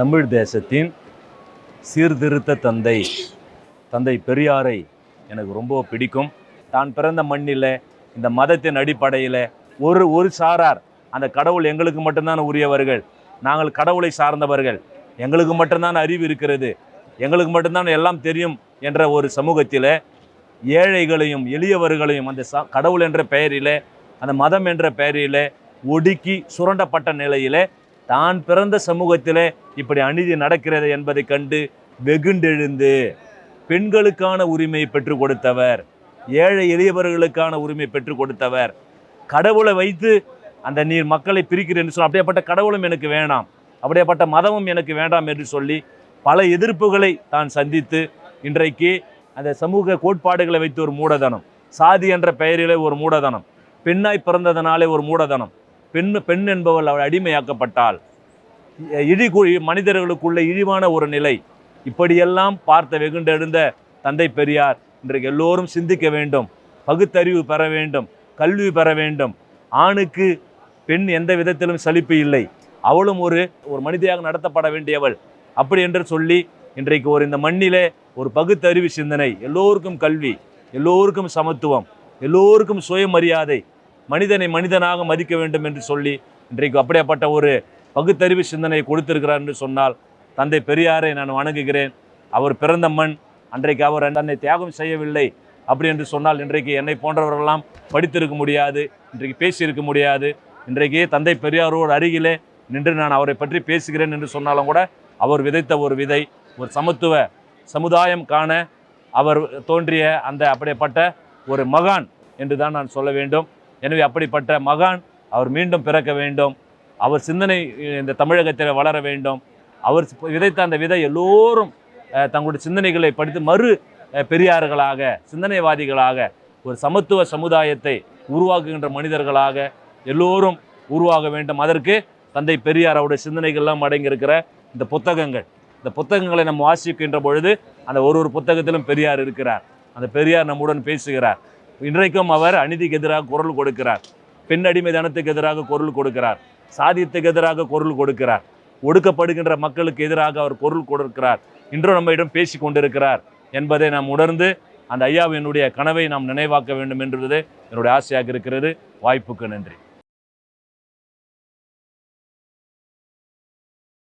தமிழ் தேசத்தின் சீர்திருத்த தந்தை தந்தை பெரியாரை எனக்கு ரொம்ப பிடிக்கும். தான் பிறந்த மண்ணில் இந்த மதத்தின் அடிப்படையில் ஒரு ஒரு சாரார் அந்த கடவுள் எங்களுக்கு மட்டும்தான் உரியவர்கள். நாங்கள் கடவுளை சார்ந்தவர்கள். எங்களுக்கு மட்டும்தான் அறிவு இருக்கிறது. எங்களுக்கு மட்டும்தான் எல்லாம் தெரியும் என்ற ஒரு சமூகத்தில் ஏழைகளையும் எளியவர்களையும் அந்த ச கடவுள் என்ற பெயரில் அந்த மதம் என்ற பெயரிலே ஒடுக்கி சுரண்டப்பட்ட நிலையிலே தான் பிறந்த சமூகத்திலே இப்படி அநீதி நடக்கிறது என்பதை கண்டு வெகுண்டெழுந்து பெண்களுக்கான உரிமையை பெற்றுக் கொடுத்தவர் ஏழை எளியவர்களுக்கான உரிமை பெற்றுக் கொடுத்தவர். கடவுளை வைத்து அந்த நீர் மக்களை பிரிக்கிறேன் சொன்ன அப்படியேப்பட்ட கடவுளும் எனக்கு வேணாம் அப்படியேப்பட்ட மதமும் எனக்கு வேண்டாம் என்று சொல்லி பல எதிர்ப்புகளை தான் சந்தித்து இன்றைக்கு அந்த சமூக கோட்பாடுகளை வைத்து ஒரு மூடதனம். சாதி என்ற பெயரிலே ஒரு மூடதனம். பெண்ணாய் பிறந்ததனாலே ஒரு மூடதனம். பெண் பெண் என்பவள் அவள் அடிமையாக்கப்பட்டாள். இழி மனிதர்களுக்குள்ள இழிவான ஒரு நிலை. இப்படியெல்லாம் பார்த்த வெகுண்டெழுந்த தந்தை பெரியார் இன்றைக்கு எல்லோரும் சிந்திக்க வேண்டும். பகுத்தறிவு பெற வேண்டும். கல்வி பெற வேண்டும். ஆணுக்கு பெண் எந்த விதத்திலும் சலிப்பு இல்லை. அவளும் ஒரு ஒரு மனிதையாக நடத்தப்பட வேண்டியவள். அப்படி என்று சொல்லி இன்றைக்கு ஒரு இந்த மண்ணிலே ஒரு பகுத்தறிவு சிந்தனை. எல்லோருக்கும் கல்வி எல்லோருக்கும் சமத்துவம் எல்லோருக்கும் சுயமரியாதை மனிதனை மனிதனாக மதிக்க வேண்டும் என்று சொல்லி இன்றைக்கு அப்படியாப்பட்ட ஒரு பகுத்தறிவு சிந்தனை கொடுத்திருக்கிறார் என்று சொன்னால் தந்தை பெரியாரை நான் வணங்குகிறேன். அவர் பிறந்த மண் அன்றைக்கு அவர் தன்னை தியாகம் செய்யவில்லை அப்படி என்று சொன்னால் இன்றைக்கு என்னை போன்றவர்களெல்லாம் படித்திருக்க முடியாது இன்றைக்கு பேசியிருக்க முடியாது. இன்றைக்கு தந்தை பெரியாரோடு அருகிலே நின்று நான் அவரை பற்றி பேசுகிறேன் என்று சொன்னாலும் கூட அவர் விதைத்த ஒரு விதை ஒரு சமத்துவ சமுதாயம் காண அவர் தோன்றிய அந்த அப்படிப்பட்ட ஒரு மகான் என்று தான் நான் சொல்ல வேண்டும். எனவே அப்படிப்பட்ட மகான் அவர் மீண்டும் பிறக்க வேண்டும். அவர் சிந்தனை இந்த தமிழகத்தில் வளர வேண்டும். அவர் விதைத்த அந்த விதை எல்லோரும் தங்களுடைய சிந்தனைகளை படித்து மறு பெரியார்களாக சிந்தனைவாதிகளாக ஒரு சமத்துவ சமுதாயத்தை உருவாக்குகின்ற மனிதர்களாக எல்லோரும் உருவாக வேண்டும். அதற்கு தந்தை பெரியார் அவருடைய சிந்தனைகள்லாம் அடங்கியிருக்கிற இந்த புத்தகங்கள். இந்த புத்தகங்களை நம்ம வாசிக்கின்ற பொழுது அந்த ஒரு ஒரு புத்தகத்திலும் பெரியார் இருக்கிறார். அந்த பெரியார் நம்முடன் பேசுகிறார். இன்றைக்கும் அவர் அநீதிக்கு எதிராக குரல் கொடுக்கிறார். பெண் அடிமைதனத்துக்கு எதிராக குரல் கொடுக்கிறார். சாதியத்துக்கு எதிராக குரல் கொடுக்கிறார். ஒடுக்கப்படுகின்ற மக்களுக்கு எதிராக அவர் குரல் கொடுக்கிறார். இன்றும் நம்மிடம் பேசி கொண்டிருக்கிறார். என்பதை நாம் உணர்ந்து அந்த ஐயாவினுடைய கனவை நாம் நினைவாக்க வேண்டும் என்றது என்னுடைய ஆசையாக இருக்கிறது. வாய்ப்புக்கு நன்றி.